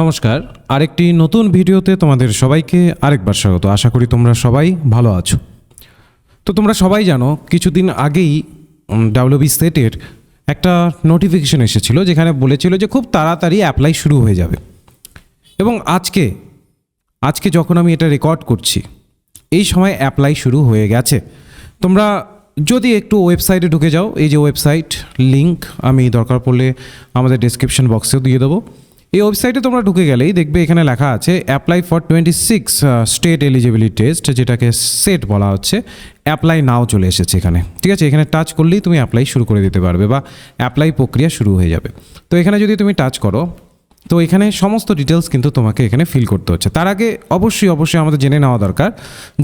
নমস্কার। আরেকটি নতুন ভিডিওতে তোমাদের সবাইকে আরেকবার স্বাগত। আশা করি তোমরা সবাই ভালো আছো। তো তোমরা সবাই জানো, কিছুদিন আগেই ডাব্লিউবি সেটের একটা নোটিফিকেশন এসেছিল, যেখানে বলেছিল যে খুব তাড়াতাড়ি অ্যাপ্লাই শুরু হয়ে যাবে। এবং আজকে আজকে যখন আমি এটা রেকর্ড করছি, এই সময় অ্যাপ্লাই শুরু হয়ে গেছে। তোমরা যদি একটু ওয়েবসাইটে ঢুকে যাও, এই যে ওয়েবসাইট লিংক, আমি দরকার পড়লে আমাদের ডেসক্রিপশন বক্সেও দিয়ে দেবো। এই ওয়েবসাইটে তোমরা ঢুকে গেলেই দেখবে এখানে লেখা আছে apply for twenty six state eligibility test যেটাকে সেট বলা হচ্ছে। অ্যাপ্লাই নাও চলে এসেছে এখানে। ঠিক আছে? এখানে টাচ করলেই তুমি অ্যাপ্লাই শুরু করে দিতে পারবে বা অ্যাপ্লাই প্রক্রিয়া শুরু হয়ে যাবে। তো এখানে যদি তুমি টাচ করো, তো এখানে সমস্ত ডিটেলস কিন্তু তোমাকে এখানে ফিল করতে হচ্ছে। তার আগে অবশ্যই অবশ্যই আমাদের জেনে নেওয়া দরকার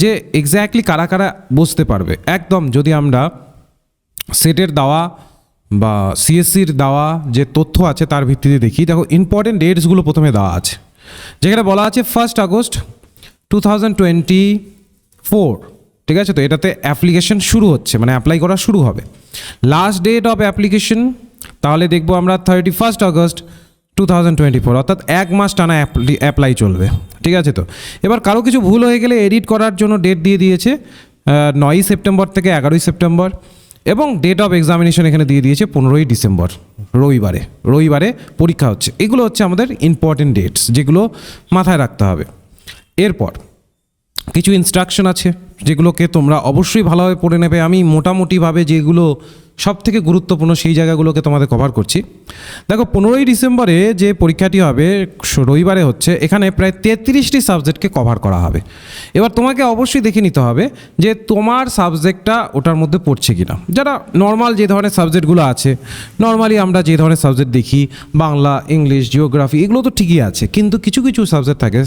যে এক্স্যাক্টলি কারা কারা বুঝতে পারবে। একদম যদি আমরা সেটের দেওয়া বা সিএসসির দেওয়া যে তথ্য আছে তার ভিত্তিতে দেখি। দেখো ইম্পর্টেন্ট ডেটসগুলো প্রথমে দেওয়া আছে। যেখানে বলা আছে first August two thousand twenty four ঠিক আছে তো? এটাতে অ্যাপ্লিকেশন শুরু হচ্ছে মানে অ্যাপ্লাই করা শুরু হবে। লাস্ট ডেট অফ অ্যাপ্লিকেশন তাহলে দেখব আমরা thirty first August two thousand twenty four অর্থাৎ এক মাস টানা অ্যাপ্লাই চলবে। ঠিক আছে তো? এবার কারও কিছু ভুল হয়ে গেলে এডিট করার জন্য ডেট দিয়ে দিয়েছে নয়ই সেপ্টেম্বর থেকে এগারোই সেপ্টেম্বর এবং ডেট অফ এক্সামিনেশন এখানে দিয়ে দিয়েছে পনেরোই ডিসেম্বর, রবিবারে। রবিবারে পরীক্ষা হচ্ছে। এগুলো হচ্ছে আমাদের ইম্পর্টেন্ট ডেটস যেগুলো মাথায় রাখতে হবে। এরপর, কিছু ইনস্ট্রাকশন আছে, যেগুলোকে তোমরা অবশ্যই ভালোভাবে পড়ে নেবে। আমি মোটামুটিভাবে যেগুলো সব থেকে গুরুত্বপূর্ণ সেই জায়গাগুলোকে তোমাদের কভার করছি। দেখো, পনেরোই ডিসেম্বরে যে পরীক্ষাটি হবে, রবিবারে হচ্ছে, এখানে প্রায় তেত্রিশটি সাবজেক্টকে কভার করা হবে। এবার তোমাকে অবশ্যই দেখে নিতে হবে যে তোমার সাবজেক্টটা ওটার মধ্যে পড়ছে কিনা। যারা নর্মাল যে ধরনের সাবজেক্টগুলো আছে নর্মালি আমরা যে ধরনের সাবজেক্ট দেখি, বাংলা, ইংলিশ জিওগ্রাফি এগুলো তো ঠিকই আছে। কিন্তু কিছু কিছু সাবজেক্ট থাকে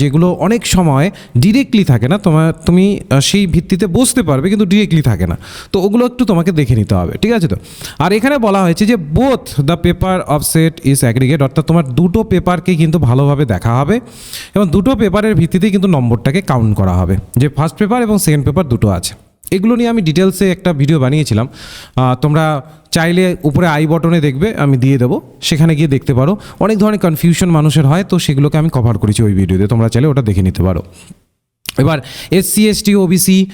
যেগুলো অনেক সময় ডিরেক্টলি থাকে না, তোমার তুমি সেই ভিত্তিতে বুঝতে পারবে, কিন্তু ডিরেক্টলি থাকে না। তো ওগুলো একটু তোমাকে দেখে নিতে হবে, ঠিক আছে তো? আর এখানে বলা হয়েছে যে both the paper of SET is aggregate অর্থাৎ তোমার দুটো পেপারকে কিন্তু ভালোভাবে দেখা হবে এবং দুটো পেপারের ভিত্তিতেই কিন্তু নম্বরটাকে কাউন্ট করা হবে, যে ফার্স্ট পেপার এবং সেকেন্ড পেপার দুটো আছে। এগুলো নিয়ে আমি ডিটেলসে একটা ভিডিও বানিয়েছিলাম তোমরা চাইলে উপরে আই বটনে দেখবে, আমি দিয়ে দেবো, সেখানে গিয়ে দেখতে পারো। অনেক ধরনের কনফিউশন মানুষের হয়, তো সেগুলোকে আমি কভার করেছি ওই ভিডিওতে তোমরা চাইলে ওটা দেখে নিতে পারো। এবার এসসি এসটি ওবিসি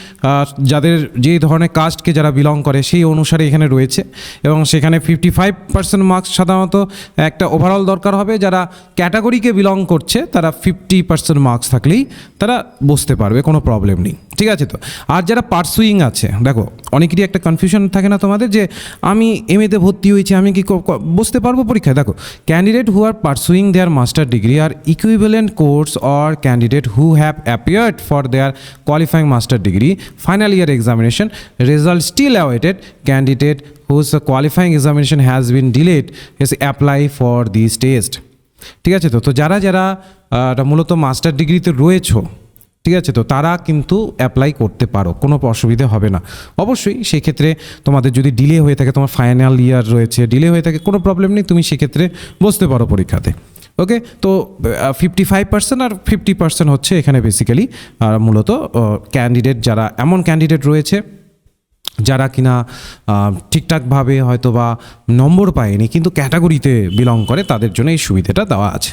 যাদের যে ধরনের কাস্টকে যারা বিলং করে, সেই অনুসারে এখানে রয়েছে। এবং সেখানে ফিফটি ফাইভ পার্সেন্ট মার্কস সাধারণত একটা ওভারঅল দরকার হবে। যারা ক্যাটাগরিকে বিলং করছে, তারা ফিফটি পার্সেন্ট মার্কস থাকলেই তারা বসতে পারবে, কোনো প্রবলেম নেই। ঠিক আছে তো? আর যারা পার্সুইং আছে, দেখো, অনেকেরই একটা কনফিউশন থাকে না তোমাদের যে, আমি এম এমএতে ভর্তি হয়েছি, আমি ক- বসতে পারব পরীক্ষায়? দেখো candidate who are pursuing their master degree or equivalent course or candidate who have appeared for their qualifying master degree final year examination result still awaited candidate whose qualifying examination has been delayed is apply for this test ঠিক আছে তো? তো যারা যারা মূলত master ডিগ্রিতে রয়েছো, ঠিক আছে তো? তারা কিন্তু অ্যাপ্লাই করতে পারো, কোনো অসুবিধে হবে না। অবশ্যই সেক্ষেত্রে তোমাদের যদি ডিলে হয়ে থাকে, তোমার ফাইনাল ইয়ার রয়েছে ডিলে হয়ে থাকে, কোনো প্রবলেম নেই, তুমি সেক্ষেত্রে বসতে পারো পরীক্ষাতে। ওকে তো ফিফটি ফাইভ পার্সেন্ট আর ফিফটি পার্সেন্ট হচ্ছে এখানে বেসিক্যালি মূলত ক্যান্ডিডেট যারা, এমন ক্যান্ডিডেট রয়েছে যারা কিনা ঠিকঠাকভাবে হয়তো বা নম্বর পায়নি, কিন্তু ক্যাটাগরিতে বিলং করে, তাদের জন্য এই সুবিধাটা দেওয়া আছে।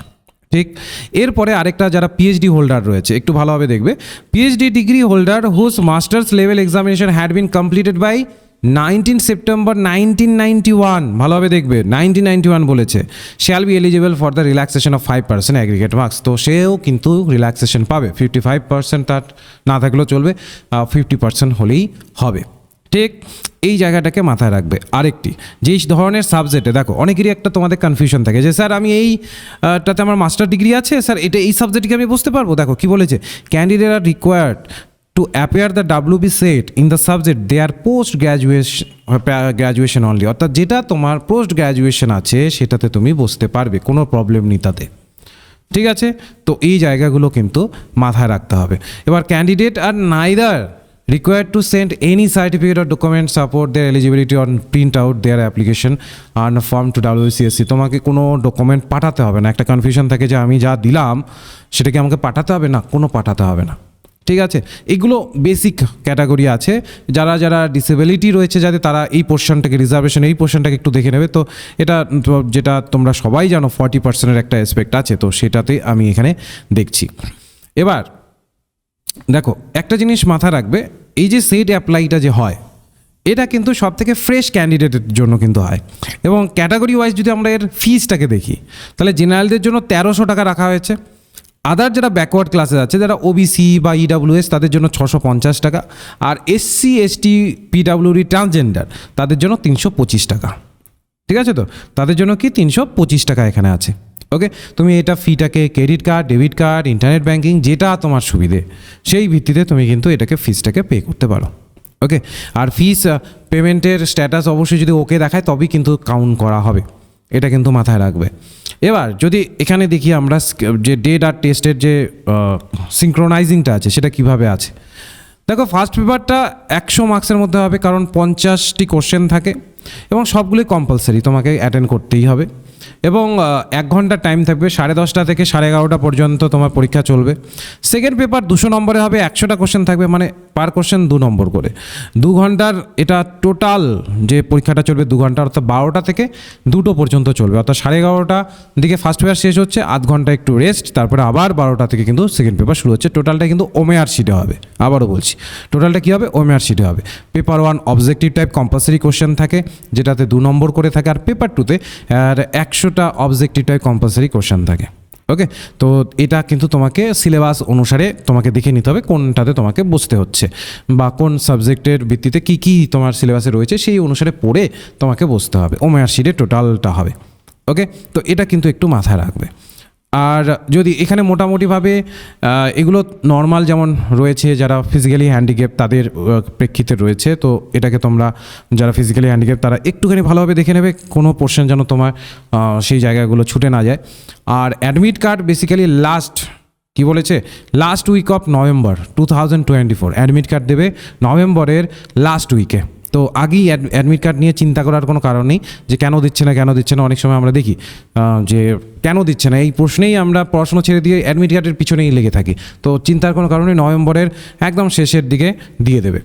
ঠিক, এরপরে আরেকটা যারা পিএইচডি হোল্ডার রয়েছে, একটু ভালোভাবে দেখবে PhD degree holder whose masters level examination had been completed by nineteen September nineteen ninety one ভালোভাবে দেখবে নাইনটিন নাইনটি ওয়ান বলেছে shall be eligible for the relaxation of five percent aggregate marks তো সেও কিন্তু রিল্যাক্সেশন পাবে fifty five percent তার না থাকলেও চলবে ফিফটি পার্সেন্ট হলেই হবে। ঠিক এই জায়গাটাকে মাথায় রাখবে। আরেকটি যেই ধরনের সাবজেক্টে দেখো অনেকেরই একটা তোমাদের কনফিউশন থাকে যে স্যার আমি এই আহ, টাতে আমার মাস্টার ডিগ্রি আছে? স্যার এটা এই সাবজেক্টকে আমি বুঝতে পারব? দেখো কি বলেছে? Candidate are required appear the W B SET in the subject they are post graduation graduation only অর্থাৎ যেটা তোমার পোস্ট গ্র্যাজুয়েশন আছে, সেটাতে তুমি বসতে পারবে, কোনো প্রবলেম নেই তাতে। ঠিক আছে? তো এই জায়গাগুলো কিন্তু মাথায় রাখতে হবে। এবার candidate are neither required to send any certificate or document support their eligibility or print out their application on a form to WCSC তোমাকে কোনো ডকুমেন্ট পাঠাতে হবে না। একটা কনফিউশন থাকে যে আমি যা দিলাম, সেটাকে আমাকে পাঠাতে হবে না? কোনো পাঠাতে হবে না। ঠিক আছে? এগুলো বেসিক ক্যাটাগরি আছে। যারা যারা ডিসেবিলিটি রয়েছে যাতে তারা এই পোর্শনটাকে রিজার্ভেশন এই পোর্শনটাকে একটু দেখে নেবে। তো এটা যেটা তোমরা সবাই জানো ফর্টি পার্সেন্টের একটা অ্যাসপেক্ট আছে। তো সেটাতে আমি এখানে দেখছি। এবার, দেখো, একটা জিনিস মাথা রাখবে, এই যে সেট অ্যাপ্লাইটা যে হয়, এটা কিন্তু সব থেকে ফ্রেশ ক্যান্ডিডেটের জন্য কিন্তু হয়। এবং ক্যাটাগরি ওয়াইজ যদি আমরা এর ফিজটাকে দেখি, তাহলে জেনারেলদের জন্য তেরোশো টাকা রাখা হয়েছে। আদার যারা ব্যাকওয়ার্ড ক্লাসে আছে, যারা ওবিসি বা ইডাব্লিউএস তাদের জন্য ছশো পঞ্চাশ টাকা। আর এসসি এসটি পিডাব্লিউডি ট্রান্সজেন্ডার তাদের জন্য তিনশো পঁচিশ টাকা। ঠিক আছে তো? তাদের জন্য কি তিনশো পঁচিশ টাকা এখানে আছে। ওকে তুমি এটা ফিটাকে credit card debit card internet banking যেটা তোমার সুবিধে, সেই ভিত্তিতে তুমি কিন্তু এটাকে ফিসটাকে পে করতে পারো। ওকে আর ফিস পেমেন্টের স্ট্যাটাস অবশ্যই যদি ওকে দেখায়, তবেই কিন্তু কাউন্ট করা হবে। এটা কিন্তু মাথায় রাখবে। এবার যদি এখানে দেখি আমরা যে ডেট আর টেস্টের যে সিঙ্ক্রোনাইজিংটা আছে, সেটা কীভাবে আছে? দেখো ফার্স্ট পেপারটা একশো মার্কসের মধ্যে হবে, কারণ পঞ্চাশটি কোশ্চেন থাকে এবং সবগুলোই কম্পালসারি তোমাকে অ্যাটেন্ড করতেই হবে। এবং এক ঘণ্টা টাইম থাকবে, সাড়ে দশটা থেকে সাড়ে এগারোটা পর্যন্ত তোমার পরীক্ষা চলবে। সেকেন্ড পেপার দুশো নম্বরে হবে, একশোটা কোশ্চেন থাকবে মানে পার কোশ্চেন দু নম্বর করে। দু ঘণ্টার এটা টোটাল যে পরীক্ষাটা চলবে দু ঘণ্টা, অর্থাৎ বারোটা থেকে দুটো পর্যন্ত চলবে। অর্থাৎ সাড়ে এগারোটা দিকে ফার্স্ট পেপার শেষ হচ্ছে, আধ ঘণ্টা একটু রেস্ট তারপরে আবার বারোটা থেকে কিন্তু সেকেন্ড পেপার শুরু হচ্ছে। টোটালটা কিন্তু ওমেআর শিটে হবে, আবারও বলছি। টোটালটা কী হবে? ওমেআর শিটে হবে। Paper one objective type compulsory question থাকে, যেটাতে দু নম্বর করে থাকে, আর পেপার টুতে আর একশোটা অবজেক্টিভ টাইপ কম্পালসারি কোশ্চেন থাকে। ওকে তো এটা কিন্তু তোমাকে সিলেবাস অনুসারে তোমাকে দেখে নিতে হবে কোনটাতে তোমাকে বুঝতে হচ্ছে বা কোন সাবজেক্টের ভিত্তিতে কি কি তোমার সিলেবাসে রয়েছে সেই অনুসারে পড়ে তোমাকে বুঝতে হবে। ওমেয়ার শিটে টোটালটা হবে। ওকে তো এটা কিন্তু একটু মাথায় রাখবে। আর যদি এখানে মোটামুটিভাবে এগুলো নর্মাল যেমন রয়েছে যারা ফিজিক্যালি হ্যান্ডিক্যাপ তাদের প্রেক্ষিতে রয়েছে, তো এটাকে তোমরা যারা ফিজিক্যালি হ্যান্ডিক্যাপ তারা একটুখানি ভালোভাবে দেখে নেবে, কোনো পোর্শন যেন তোমার সেই জায়গাগুলো ছুটে না যায়। আর অ্যাডমিট কার্ড বেসিক্যালি লাস্ট কি বলেছে? Last week of November two thousand twenty four admit card দেবে নভেম্বরের লাস্ট উইকে তো আগেই অ্যাডমিট কার্ড নিয়ে চিন্তা করার কোনো কারণ নেই যে কেন দিচ্ছে না, কেন দিচ্ছে না, অনেক সময় আমরা দেখি যে কেন দিচ্ছে না, এই প্রশ্নেই আমরা পড়াশোনা ছেড়ে দিয়ে অ্যাডমিট কার্ডের পিছনেই লেগে থাকি। তো চিন্তার কোনো কারণে নভেম্বরের একদম শেষের দিকে দিয়ে দেবে।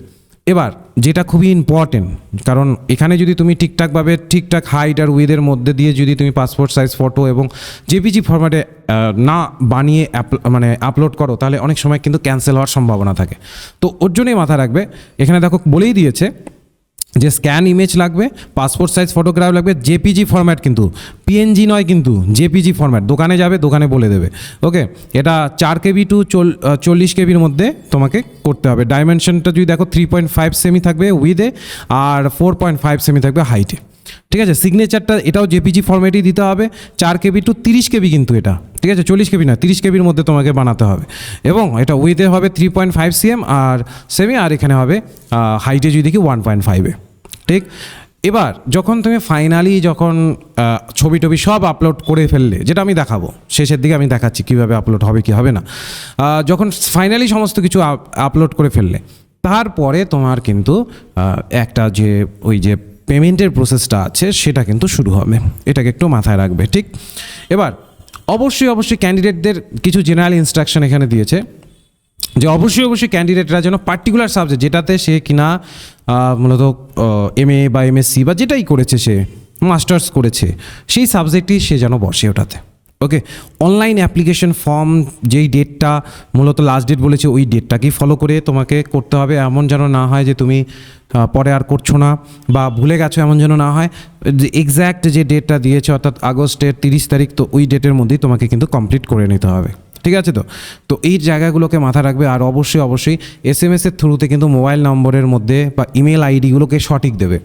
এবার যেটা খুবই ইম্পর্টেন্ট কারণ এখানে যদি তুমি ঠিকঠাকভাবে, ঠিকঠাক হাইট আর উইদের মধ্যে দিয়ে যদি তুমি পাসপোর্ট সাইজ ফটো এবং জেপিজি ফরম্যাটে না বানিয়ে মানে আপলোড করো, তাহলে অনেক সময় কিন্তু ক্যান্সেল হওয়ার সম্ভাবনা থাকে। তো ওর জন্যই মাথা রাখবে। এখানে দেখো বলেই দিয়েছে যে স্ক্যান ইমেজ লাগবে পাসপোর্ট সাইজ ফটোগ্রাফ লাগবে জেপিজি ফরম্যাট কিন্তু পিএনজি নয় কিন্তু জেপিজি ফরম্যাট দোকানে যাবে, দোকানে বলে দেবে। ওকে এটা চার কেবি টু চল্লিশ কেবির মধ্যে তোমাকে করতে হবে। ডাইমেনশনটা যদি দেখো থ্রি পয়েন্ট ফাইভ সেমি থাকবে উইথে আর ফোর পয়েন্ট ফাইভ সেমি থাকবে হাইটে ঠিক আছে? সিগনেচারটা এটাও জেপিজি ফরম্যাটেই দিতে হবে। চার কেবি টু তিরিশ কেবি কিন্তু এটা। ঠিক আছে, চল্লিশ কেবি না, তিরিশ কেবির মধ্যে তোমাকে বানাতে হবে। এবং এটা উইথে হবে থ্রি পয়েন্ট ফাইভ সিএম আর সেমি আর এখানে হবে হাইটে যদি দেখি ওয়ান পয়েন্ট ফাইভে ঠিক? এবার, যখন তুমি ফাইনালি যখন ছবি টবি সব আপলোড করে ফেললে, যেটা আমি দেখাবো, শেষের দিকে আমি দেখাচ্ছি কীভাবে আপলোড হবে, কি হবে না। যখন ফাইনালি সমস্ত কিছু আপলোড করে ফেললে, তারপরে তোমার কিন্তু একটা যে, ওই যে পেমেন্টের প্রসেসটা আছে, সেটা কিন্তু শুরু হবে। এটাকে একটু মাথায় রাখবে, ঠিক? এবার অবশ্যই অবশ্যই ক্যান্ডিডেটদের কিছু জেনারেল ইনস্ট্রাকশন এখানে দিয়েছে যে অবশ্যই অবশ্যই ক্যান্ডিডেটরা যেন পার্টিকুলার সাবজেক্ট যেটাতে সে কিনা মূলত এম এ বা এমএসসি বা যেটাই করেছে সে মাস্টার্স করেছে, সেই সাবজেক্টই সে যেন বসে ওটাতে। ওকে অনলাইন অ্যাপ্লিকেশন ফর্ম যেই ডেটটা মূলত লাস্ট ডেট বলেছে, ওই ডেটটাকেই ফলো করে তোমাকে করতে হবে। এমন যেন না হয় যে তুমি পরে আর করছ না, বা ভুলে গেছো এমন যেন না হয়। যে এক্স্যাক্ট যে ডেটটা দিয়েছে, অর্থাৎ আগস্টের তিরিশ তারিখ, তো ওই ডেটের মধ্যেই তোমাকে কিন্তু কমপ্লিট করে নিতে হবে। ঠিক আছে তো? তো এই জায়গাগুলোকে মাথায় রাখবে আর অবশ্যই অবশ্যই এস এম এসের থ্রুতে কিন্তু মোবাইল নম্বরের মধ্যে বা ইমেল আইডিগুলোকে সঠিক দেবে।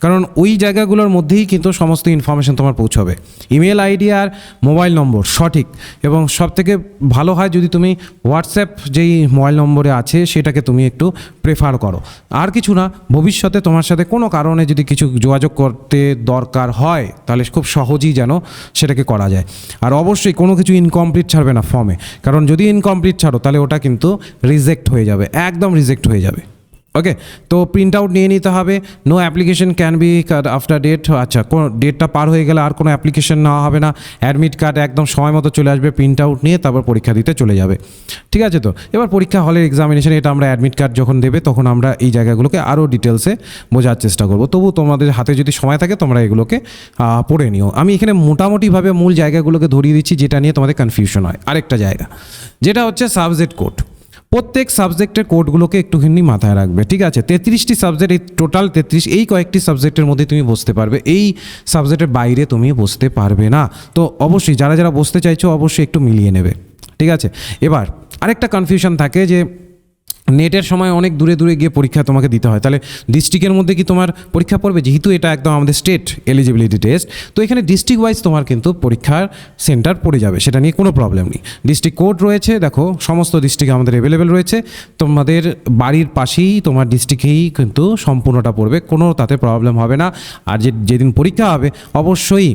কারণ ওই জায়গাগুলোর মধ্যেই কিন্তু সমস্ত ইনফরমেশন তোমার পৌঁছবে। ইমেল আইডি আর মোবাইল নম্বর সঠিক এবং সব থেকে ভালো হয় যদি তুমি হোয়াটসঅ্যাপ যেই মোবাইল নম্বরে আছে সেটাকে তুমি একটু প্রেফার করো। আর কিছু না, ভবিষ্যতে তোমার সাথে কোনো কারণে যদি কিছু যোগাযোগ করতে দরকার হয়, তাহলে খুব সহজেই যেন সেটাকে করা যায়। আর অবশ্যই কোনো কিছু ইনকমপ্লিট ছাড়বে না ফর্মে কারণ যদি ইনকমপ্লিট ছাড়ো তাহলে ওটা কিন্তু রিজেক্ট হয়ে যাবে একদম রিজেক্ট হয়ে যাবে। ওকে তো প্রিন্ট আউট নিয়ে নিতে হবে। No application can be after date আচ্ছা কোন ডেটটা পার হয়ে গেলে আর কোনো অ্যাপ্লিকেশন নেওয়া হবে না। অ্যাডমিট কার্ড একদম সময় মতো চলে আসবে প্রিন্ট আউট নিয়ে তারপর পরীক্ষা দিতে চলে যাবে। ঠিক আছে তো? এবার পরীক্ষা হলের এক্সামিনেশন এটা আমরা অ্যাডমিট কার্ড যখন দেবে, তখন আমরা এই জায়গাগুলোকে আরও ডিটেলসে বোঝার চেষ্টা করব। তবু তোমাদের হাতে যদি সময় থাকে, তোমরা এগুলোকে পড়ে নিও। আমি এখানে মোটামুটিভাবে মূল জায়গাগুলোকে ধরিয়ে দিচ্ছি, যেটা নিয়ে তোমাদের কনফিউশন হয়। আরেকটা জায়গা, যেটা হচ্ছে সাবজেক্ট কোড প্রত্যেক সাবজেক্টের কোডগুলোকে একটুখানি মাথায় রাখবে, ঠিক আছে? তেত্রিশটি সাবজেক্ট, এই টোটাল তেত্রিশ, এই কয়েকটি সাবজেক্টের মধ্যে তুমি বসতে পারবে, এই সাবজেক্টের বাইরে তুমি বসতে পারবে না। তো অবশ্যই যারা যারা বসতে চাইছো, অবশ্যই একটু মিলিয়ে নেবে, ঠিক আছে? এবার আরেকটা কনফিউশন থাকে যে নেটের সময় অনেক দূরে দূরে গিয়ে পরীক্ষা তোমাকে দিতে হয়। তাহলে ডিস্ট্রিক্টের মধ্যে কি তোমার পরীক্ষা পড়বে? যেহেতু এটা একদম আমাদের স্টেট এলিজিবিলিটি টেস্ট তো এখানে ডিস্ট্রিক্ট ওয়াইজ তোমার কিন্তু পরীক্ষার সেন্টার পড়ে যাবে, সেটা নিয়ে কোনো প্রবলেম নেই। ডিস্ট্রিক্ট কোর্ট রয়েছে, দেখো, সমস্ত ডিস্ট্রিক্টে আমাদের অ্যাভেলেবেল রয়েছে। তোমাদের বাড়ির পাশেই তোমার ডিস্ট্রিক্টেই কিন্তু সম্পূর্ণটা পড়বে, কোনো তাতে প্রবলেম হবে না। আর যে, যেদিন পরীক্ষা হবে, অবশ্যই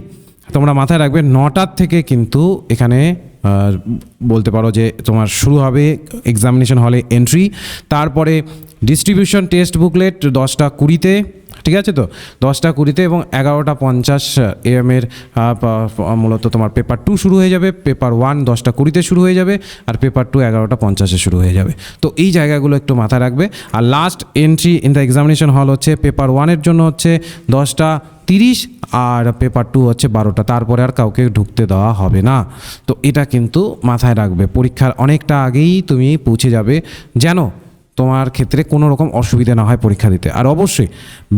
তোমরা মাথায় রাখবে, নটার থেকে কিন্তু এখানে বলতে পারো যে তোমার শুরু হবে এক্সামিনেশন হলে এন্ট্রি তারপরে ডিস্ট্রিবিউশন টেস্ট বুকলেট দশটা কুড়িতে ঠিক আছে তো? দশটা কুড়িতে এবং এগারোটা পঞ্চাশ এম এর মূলত তোমার পেপার টু শুরু হয়ে যাবে পেপার ওয়ান দশটা কুড়িতে শুরু হয়ে যাবে আর পেপার টু এগারোটা পঞ্চাশে শুরু হয়ে যাবে। তো এই জায়গাগুলো একটু মাথায় রাখবে। আর last entry in the examination hall হচ্ছে পেপার ওয়ানের জন্য হচ্ছে দশটা তিরিশ আর পেপার টু হচ্ছে বারোটা। তারপরে আর কাউকে ঢুকতে দেওয়া হবে না। তো এটা কিন্তু মাথায় রাখবে। পরীক্ষার অনেকটা আগেই তুমি পৌঁছে যাবে। যেন তোমার ক্ষেত্রে কোনো রকম অসুবিধা না হয় পরীক্ষা দিতে। আর অবশ্যই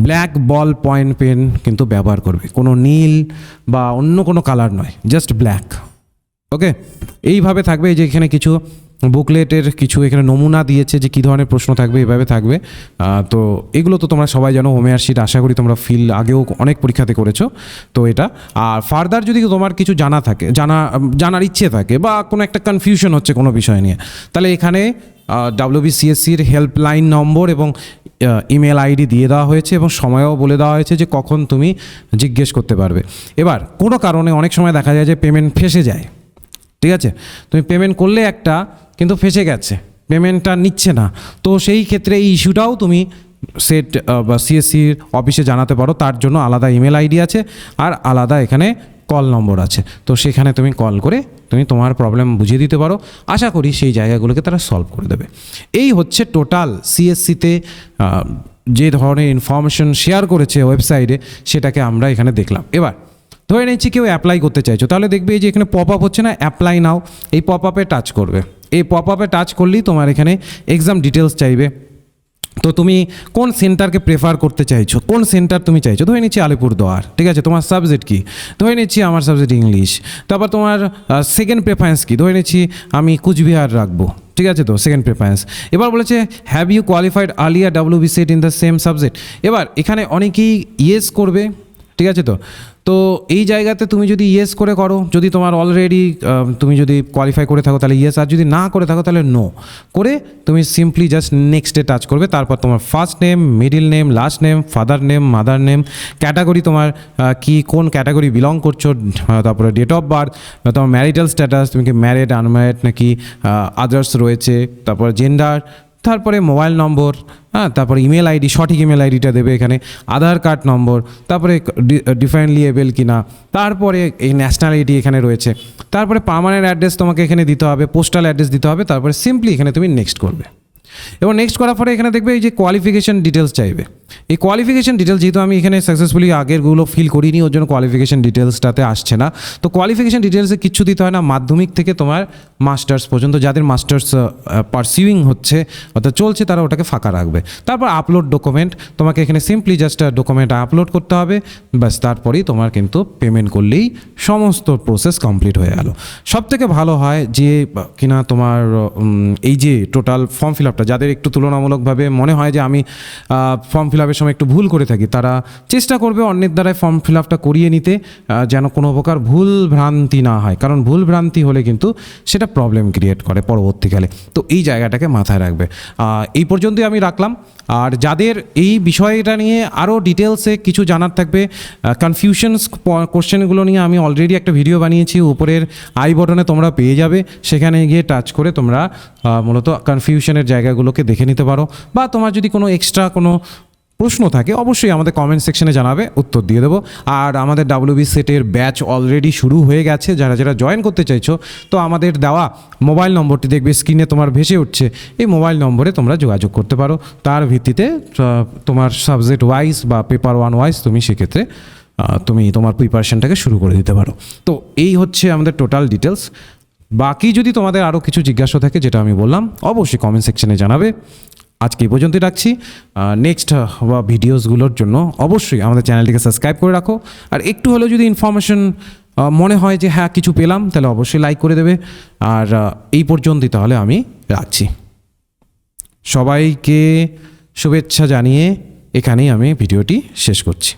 ব্ল্যাক বল পয়েন্ট পেন কিন্তু ব্যবহার করবে। কোনো নীল বা অন্য কোনো কালার নয় জাস্ট ব্ল্যাক ওকে এইভাবে থাকবে যে এখানে কিছু বুকলেটের কিছু এখানে নমুনা দিয়েছে যে কী ধরনের প্রশ্ন থাকবে, এভাবে থাকবে। তো এগুলো তো তোমরা সবাই জানো হোমিয়ার শিট আশা করি তোমরা ফিল আগেও অনেক পরীক্ষাতে করেছ। তো এটা, আর ফার্দার যদি তোমার কিছু জানা থাকে, জানা, জানার ইচ্ছে থাকে বা কোনো একটা কনফিউশন হচ্ছে কোনো বিষয় নিয়ে, তাহলে এখানে ডাব্লিউবিসিএসসির হেল্পলাইন নম্বর এবং ইমেল আইডি দিয়ে দেওয়া হয়েছে এবং সময়ও বলে দেওয়া হয়েছে যে কখন তুমি জিজ্ঞেস করতে পারবে। এবার, কোনো কারণে অনেক সময় দেখা যায় যে পেমেন্ট ফেসে যায়। ঠিক আছে? তুমি পেমেন্ট করলে একটা, কিন্তু ফেসে গেছে। পেমেন্টটা নিচ্ছে না। তো সেই ক্ষেত্রে এই ইস্যুটাও তুমি সেট বা সিএসসির অফিসে জানাতে পারো। তার জন্য আলাদা ইমেল আইডি আছে আর আলাদা এখানে কল নম্বর আছে। তো সেখানে তুমি কল করে তুমি তোমার প্রবলেম বুঝিয়ে দিতে পারো। আশা করি সেই জায়গাগুলোকে তারা সলভ করে দেবে। এই হচ্ছে টোটাল সিএসসিতে যে ধরনের ইনফরমেশন শেয়ার করেছে ওয়েবসাইটে সেটাকে আমরা এখানে দেখলাম। এবার, ধরে নিচ্ছি কেউ অ্যাপ্লাই করতে চাইছো, তাহলে দেখবে এই যে এখানে পপ আপ হচ্ছে না অ্যাপ্লাই নাও এই পপ আপে টাচ করবে। এই পপ আপে টাচ করলেই তোমার এখানে এক্সাম ডিটেলস চাইবে। তো তুমি কোন সেন্টারকে প্রেফার করতে চাইছো? কোন সেন্টার তুমি চাইছো? ধরে নিচ্ছি আলিপুরদুয়ার, ঠিক আছে? তোমার সাবজেক্ট কী? ধরে নিচ্ছি আমার সাবজেক্ট ইংলিশ তারপর তোমার সেকেন্ড প্রেফারেন্স কী? ধরে নিচ্ছি আমি কুচবিহার রাখব, ঠিক আছে তো? সেকেন্ড প্রেফারেন্স এবার বলেছে have you qualified Alia W B SET in the same subject এবার এখানে অনেকেই ইয়েস করবে ঠিক আছে তো? তো এই জায়গাতে তুমি যদি ইয়েস করে করো, যদি তোমার অলরেডি তুমি যদি কোয়ালিফাই করে থাকো, তাহলে ইয়েস আর যদি না করে থাকো, তাহলে নো করে তুমি সিম্পলি জাস্ট নেক্সটে টাচ করবে, তারপর তোমার first name middle name last name father name mother name category তোমার কি, কোন ক্যাটাগরি বিলং করছ তারপরে ডেট অফ বার্থ তোমার ম্যারিটাল স্ট্যাটাস তুমি কি ম্যারিড আনম্যারিড নাকি আদার্স রয়েছে, তারপর জেন্ডার তারপরে মোবাইল নম্বর হ্যাঁ তারপরে ইমেল আইডি, সঠিক ইমেল আইডিটা দেবে এখানে, আধার কার্ড নম্বর, তারপরে ডিফারেন্টলি এবেল কিনা, তারপরে এই ন্যাশনালিটি এখানে রয়েছে, তারপরে পার্মানেন্ট অ্যাড্রেস তোমাকে এখানে দিতে হবে পোস্টাল অ্যাড্রেস দিতে হবে, তারপরে সিম্পলি এখানে তুমি নেক্সট করবে। এবং নেক্সট করার পরে এখানে দেখবে এই যে কোয়ালিফিকেশান ডিটেলস চাইবে। এই কোয়ালিফিকেশন ডিটেলস যেহেতু আমি এখানে সাকসেসফুলি আগেরগুলো ফিল করিনি, ওর জন্য কোয়ালিফিকেশন ডিটেলসটাতে আসছে না। তো কোয়ালিফিকেশন ডিটেলসে কিচ্ছু দিতে হয় না, মাধ্যমিক থেকে তোমার মাস্টার্স পর্যন্ত যাদের মাস্টার্স পারসিউইং হচ্ছে, অর্থাৎ চলছে, তারা ওটাকে ফাঁকা রাখবে। তারপর আপলোড ডকুমেন্ট তোমাকে এখানে সিম্পলি জাস্ট ডকুমেন্ট আপলোড করতে হবে, ব্যাস, তারপরেই তোমার কিন্তু পেমেন্ট করলেই সমস্ত প্রসেস কমপ্লিট হয়ে গেল। সব থেকে ভালো হয় যে, কিনা তোমার এই যে টোটাল ফর্ম ফিল আপটা যাদের একটু তুলনামূলকভাবে মনে হয় যে আমি ফর্ম ফিল আপের সময় একটু ভুল করে থাকি। তারা চেষ্টা করবে অন্যের দ্বারাই ফর্ম ফিল আপটা করিয়ে নিতে যেন কোনো প্রকার ভুল ভ্রান্তি না হয়। কারণ ভুল ভ্রান্তি হলে কিন্তু সেটা প্রবলেম ক্রিয়েট করে পরবর্তীকালে। তো এই জায়গাটাকে মাথায় রাখবে। এই পর্যন্তই আমি রাখলাম। আর যাদের এই বিষয়টা নিয়ে আরও ডিটেলসে কিছু জানার থাকবে কনফিউশনস কোশ্চেনগুলো নিয়ে আমি অলরেডি একটা ভিডিও বানিয়েছি। উপরের আই বটনে তোমরা পেয়ে যাবে। সেখানে গিয়ে টাচ করে তোমরা মূলত কনফিউশনের জায়গাগুলোকে দেখে নিতে পারো। বা তোমার যদি কোনো এক্সট্রা কোনো প্রশ্ন থাকে, অবশ্যই আমাদের কমেন্ট সেকশনে জানাবে, উত্তর দিয়ে দেবো। আর আমাদের ডাব্লিউবি সেটের ব্যাচ অলরেডি শুরু হয়ে গেছে, যারা যারা জয়েন করতে চাইছো, তো আমাদের দেওয়া মোবাইল নম্বরটি দেখবে স্ক্রিনে তোমার ভেসে উঠছে। এই মোবাইল নম্বরে তোমরা যোগাযোগ করতে পারো। তার ভিত্তিতে তোমার সাবজেক্ট ওয়াইজ বা পেপার ওয়ান ওয়াইজ তুমি সেক্ষেত্রে তুমি তোমার প্রিপারেশনটাকে শুরু করে দিতে পারো। তো এই হচ্ছে আমাদের টোটাল ডিটেলস বাকি যদি তোমাদের আরও কিছু জিজ্ঞাসা থাকে, যেটা আমি বললাম, অবশ্যই কমেন্ট সেকশনে জানাবে। আজকে এই পর্যন্তই রাখছি। নেক্সট বা ভিডিওসগুলোর জন্য অবশ্যই আমাদের চ্যানেলটিকে সাবস্ক্রাইব করে রাখো। আর একটু হলেও যদি ইনফরমেশন মনে হয় যে হ্যাঁ কিছু পেলাম, তাহলে অবশ্যই লাইক করে দেবে। আর এই পর্যন্তই তাহলে আমি রাখছি। সবাইকে শুভেচ্ছা জানিয়ে এখানেই আমি ভিডিওটি শেষ করছি।